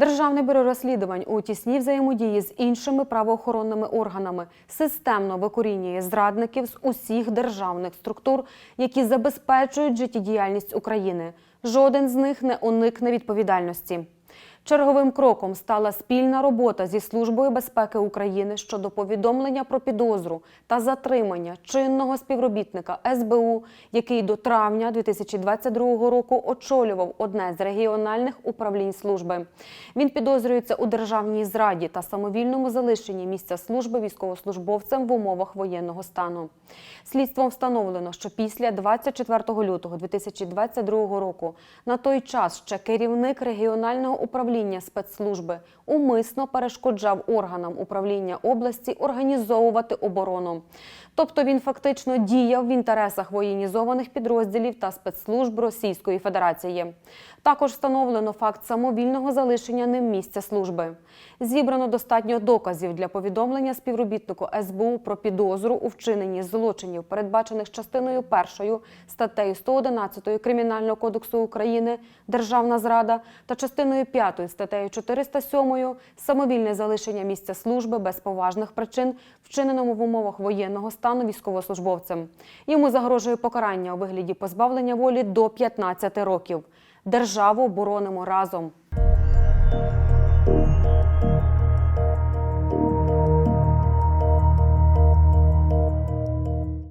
Державне бюро розслідувань у тісній взаємодії з іншими правоохоронними органами системно викорінює зрадників з усіх державних структур, які забезпечують життєдіяльність України. Жоден з них не уникне відповідальності. Черговим кроком стала спільна робота зі Службою безпеки України щодо повідомлення про підозру та затримання чинного співробітника СБУ, який до травня 2022 року очолював одне з регіональних управлінь служби. Він підозрюється у державній зраді та самовільному залишенні місця служби військовослужбовцем в умовах воєнного стану. Слідством встановлено, що після 24 лютого 2022 року на той час ще керівник регіонального управління спецслужби умисно перешкоджав органам управління області організовувати оборону. Тобто він фактично діяв в інтересах воєнізованих підрозділів та спецслужб Російської Федерації. Також встановлено факт самовільного залишення ним місця служби. Зібрано достатньо доказів для повідомлення співробітнику СБУ про підозру у вчиненні злочинів, передбачених частиною першою статтею 111 Кримінального кодексу України Державна зрада та частиною 5 статтею 407 самовільне залишення місця служби без поважних причин, вчиненому в умовах воєнного стану військовослужбовцем. Йому загрожує покарання у вигляді позбавлення волі до 15 років. Державу боронимо разом.